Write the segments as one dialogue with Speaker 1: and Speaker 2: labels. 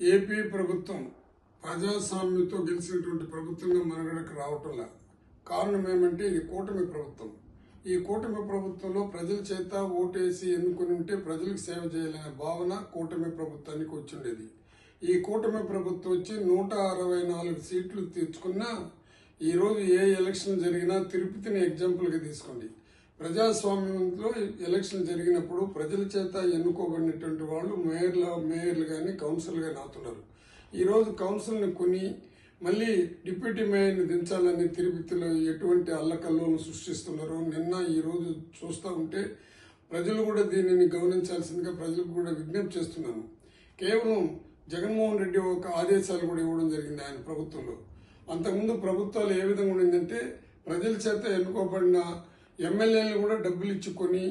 Speaker 1: AP ప్రభుత్వం ప్రజాస్వామ్యంతో గెలిచినటువంటి ప్రభుత్వంగా మనగడకు రావటంలా కారణం ఏమంటే ఇది కూటమి ప్రభుత్వం. ఈ కూటమి ప్రభుత్వంలో ప్రజల చేత ఓటేసి ఎన్నుకుని ఉంటే ప్రజలకు సేవ చేయాలనే భావన కూటమి ప్రభుత్వానికి వచ్చిండేది ఈ కూటమి ప్రభుత్వం వచ్చి నూట అరవై నాలుగు సీట్లు తెచ్చుకున్నా ఈరోజు ఏ ఎలక్షన్ జరిగినా తిరుపతిని ఎగ్జాంపుల్గా తీసుకోండి. ప్రజాస్వామ్యంలో ఎలక్షన్ జరిగినప్పుడు ప్రజల చేత ఎన్నుకోబడినటువంటి వాళ్ళు మేయర్ల మేయర్లు కానీ కౌన్సిల్ కానీ అవుతున్నారు ఈరోజు కౌన్సిల్ని కొని మళ్ళీ డిప్యూటీ మేయర్ని దించాలని తిరుపతిలో ఎటువంటి అల్లకల్లోను సృష్టిస్తున్నారు నిన్న ఈరోజు చూస్తూ ఉంటే ప్రజలు కూడా దీనిని గమనించాల్సిందిగా ప్రజలకు కూడా విజ్ఞప్తి చేస్తున్నాను. కేవలం జగన్మోహన్ రెడ్డి ఒక ఆదేశాలు కూడా ఇవ్వడం జరిగింది ఆయన ప్రభుత్వంలో. అంతకుముందు ప్రభుత్వాలు ఏ విధంగా ఉండిందంటే ప్రజల చేత ఎన్నుకోబడిన ఎమ్మెల్యేలు కూడా డబ్బులు ఇచ్చుకొని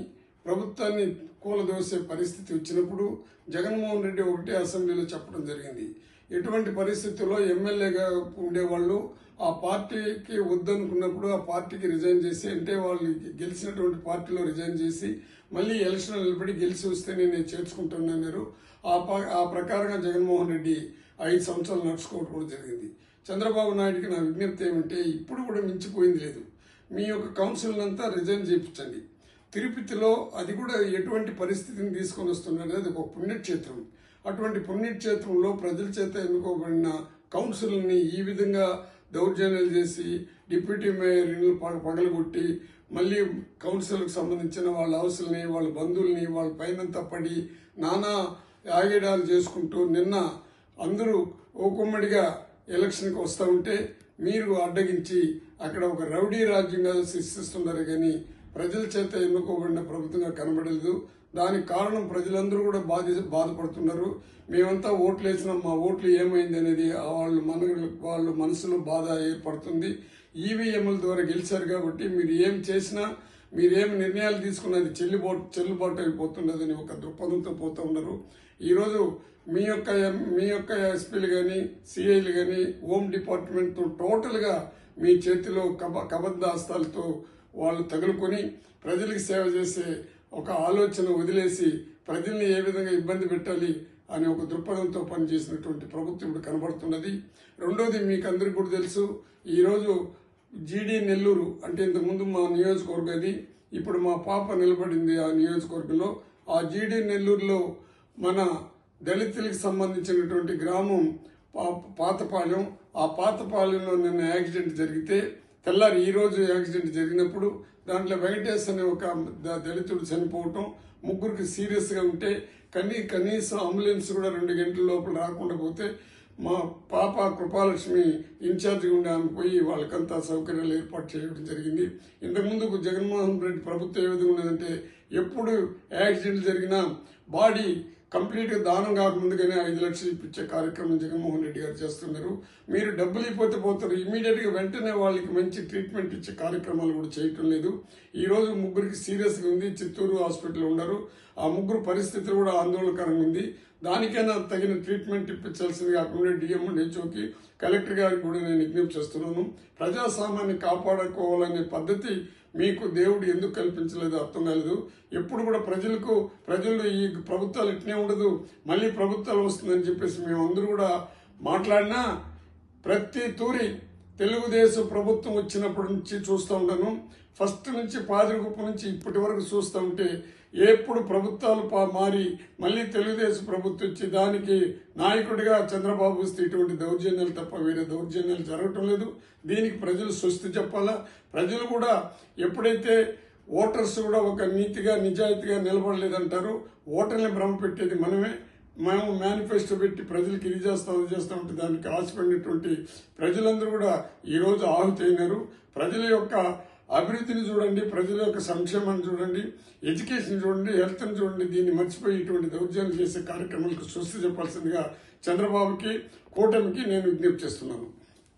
Speaker 1: ప్రభుత్వాన్ని కూలదోసే పరిస్థితి వచ్చినప్పుడు జగన్మోహన్ రెడ్డి ఒకటే అసెంబ్లీలో చెప్పడం జరిగింది. ఎటువంటి పరిస్థితుల్లో ఎమ్మెల్యేగా ఉండేవాళ్ళు ఆ పార్టీకి వద్దనుకున్నప్పుడు ఆ పార్టీకి రిజైన్ చేసి అంటే వాళ్ళు గెలిచినటువంటి పార్టీలో రిజైన్ చేసి మళ్ళీ ఎలక్షన్ నిలబడి గెలిచి వస్తేనే నేను చేర్చుకుంటున్నారు ఆ ఆ ప్రకారంగా జగన్మోహన్ రెడ్డి ఐదు సంవత్సరాలు నడుచుకోవడం కూడా జరిగింది. చంద్రబాబు నాయుడికి నా విజ్ఞప్తి ఏమంటే ఇప్పుడు కూడా మించిపోయింది లేదు. మీ యొక్క కౌన్సిల్ అంతా రిజైన్ చేయించండి. తిరుపతిలో అది కూడా ఎటువంటి పరిస్థితిని తీసుకొని వస్తున్నది అది ఒక పుణ్యక్షేత్రం. అటువంటి పుణ్యక్షేత్రంలో ప్రజల చేత ఎన్నుకోబడిన కౌన్సిల్ని ఈ విధంగా దౌర్జన్యాలు చేసి డిప్యూటీ మేయర్ ఇళ్ళు పగలగొట్టి మళ్ళీ కౌన్సిల్కి సంబంధించిన వాళ్ళ హౌసుల్ని వాళ్ళ బంధువుల్ని వాళ్ళ పైనంతా పడి నానా ఆగేడాలు చేసుకుంటూ నిన్న అందరూ ఓ కుమ్మడిగా ఎలక్షన్కి వస్తూ ఉంటే మీరు అడ్డగించి అక్కడ ఒక రౌడీ రాజ్యంగా సృష్టిస్తున్నారు కానీ ప్రజల చేత ఎన్నుకోబడిన ప్రభుత్వంగా కనబడలేదు. దానికి కారణం ప్రజలందరూ కూడా బాధ బాధపడుతున్నారు. మేమంతా ఓట్లు వేసినాం మా ఓట్లు ఏమైంది అనేది వాళ్ళ మన వాళ్ళ మనసులో బాధ ఏర్పడుతుంది. ఈవీఎంల ద్వారా గెలిచారు కాబట్టి మీరు ఏం చేసినా మీరేం నిర్ణయాలు తీసుకున్నది చెల్లుబాటు చెల్లుబాటు అయిపోతున్నదని ఒక దృక్పథంతో పోతూ ఉన్నారు. ఈరోజు మీ యొక్క ఎం- మీ యొక్క ఎస్పీలు కానీ సిఐలు కానీ హోమ్ డిపార్ట్మెంట్తో టోటల్గా మీ చేతిలో కబ కబద్దాస్తాలతో వాళ్ళు తగులుకొని ప్రజలకు సేవ చేసే ఒక ఆలోచన వదిలేసి ప్రజల్ని ఏ విధంగా ఇబ్బంది పెట్టాలి అనే ఒక దృక్పథంతో పనిచేసినటువంటి ప్రభుత్వం ఇప్పుడు కనబడుతున్నది. రెండోది మీకు అందరికీ కూడా తెలుసు ఈరోజు జీడీ నెల్లూరు అంటే ఇంతకుముందు మా నియోజకవర్గం అది ఇప్పుడు మా పాప నిలబడింది ఆ నియోజకవర్గంలో. ఆ జీడీ నెల్లూరులో మన దళితులకు సంబంధించినటువంటి గ్రామం పా- పాతపాలెం. ఆ పాతపాలెంలో నిన్న యాక్సిడెంట్ జరిగితే తెల్లారి ఈరోజు యాక్సిడెంట్ జరిగినప్పుడు దాంట్లో వెంకటేష్ అనే ఒక దళితుడు చనిపోవటం ముగ్గురికి సీరియస్గా ఉంటే కనీ కనీసం అంబులెన్స్ కూడా రెండు గంటల లోపల రాకుండా పోతే మా పాప కృపాలక్ష్మి ఇన్ఛార్జిగా ఉండి ఆమె పోయి వాళ్ళకంతా సౌకర్యాలు ఏర్పాటు చేయడం జరిగింది. ఇంతకుముందుకు జగన్మోహన్ రెడ్డి ప్రభుత్వం ఏ విధంగా ఉన్నదంటే ఎప్పుడు యాక్సిడెంట్ జరిగినా బాడీ కంప్లీట్గా దానం కాకముందుగానే ఐదు లక్షలు ఇప్పించే కార్యక్రమం జగన్మోహన్ రెడ్డి గారు చేస్తున్నారు. మీరు డబ్బులు ఇవ్వకపోతే పోతారు. ఇమీడియట్గా వెంటనే వాళ్ళకి మంచి ట్రీట్మెంట్ ఇచ్చే కార్యక్రమాలు కూడా చేయటం లేదు. ఈరోజు ముగ్గురికి సీరియస్గా ఉంది. చిత్తూరు హాస్పిటల్ ఉన్నారు. ఆ ముగ్గురు పరిస్థితులు కూడా ఆందోళనకరంగా ఉంది. దానికైనా తగిన ట్రీట్మెంట్ ఇప్పించాల్సిందిగా అక్కడ డిఎం హెచ్ఓకి కలెక్టర్ గారికి కూడా నేను విజ్ఞప్తి చేస్తున్నాను. ప్రజాస్వామ్యాన్ని కాపాడుకోవాలనే పద్ధతి మీకు దేవుడు ఎందుకు కల్పించలేదు అర్థం కాలేదు. ఎప్పుడు కూడా ప్రజలకు ప్రజలు ఈ ప్రభుత్వాలు ఇట్నే ఉండదు. మళ్ళీ ప్రభుత్వాలు వస్తుందని చెప్పేసి మేము అందరూ కూడా మాట్లాడినా ప్రతి తూరి తెలుగుదేశం ప్రభుత్వం వచ్చినప్పటి నుంచి చూస్తూ ఉంటాను. ఫస్ట్ నుంచి పాదిరిగుప్ప నుంచి ఇప్పటి వరకు చూస్తూ ఉంటే ఎప్పుడు ప్రభుత్వాలు పా- మారి మళ్ళీ తెలుగుదేశం ప్రభుత్వం వచ్చి దానికి నాయకుడిగా చంద్రబాబు వస్తే ఇటువంటి దౌర్జన్యాలు తప్ప వేరే దౌర్జన్యాలు జరగటం లేదు. దీనికి ప్రజలు స్వస్తి చెప్పాలా? ప్రజలు కూడా ఎప్పుడైతే ఓటర్స్ కూడా ఒక నీతిగా నిజాయితీగా నిలబడలేదంటారు ఓటర్ని భ్రమ పెట్టేది మనమే. మేము మేనిఫెస్టో పెట్టి ప్రజలకు ఇది చేస్తాం అది చేస్తాం అంటే దానికి ఆశపడినటువంటి ప్రజలందరూ కూడా ఈరోజు ఆహుతి ప్రజల యొక్క అభివృద్ధిని చూడండి ప్రజల యొక్క సంక్షేమాన్ని చూడండి ఎడ్యుకేషన్ చూడండి హెల్త్ని చూడండి దీన్ని మర్చిపోయి ఇటువంటి దౌర్జన్యం చేసే కార్యక్రమాలకు స్వస్తి చెప్పాల్సిందిగా చంద్రబాబుకి కూటమికి నేను విజ్ఞప్తి చేస్తున్నాను.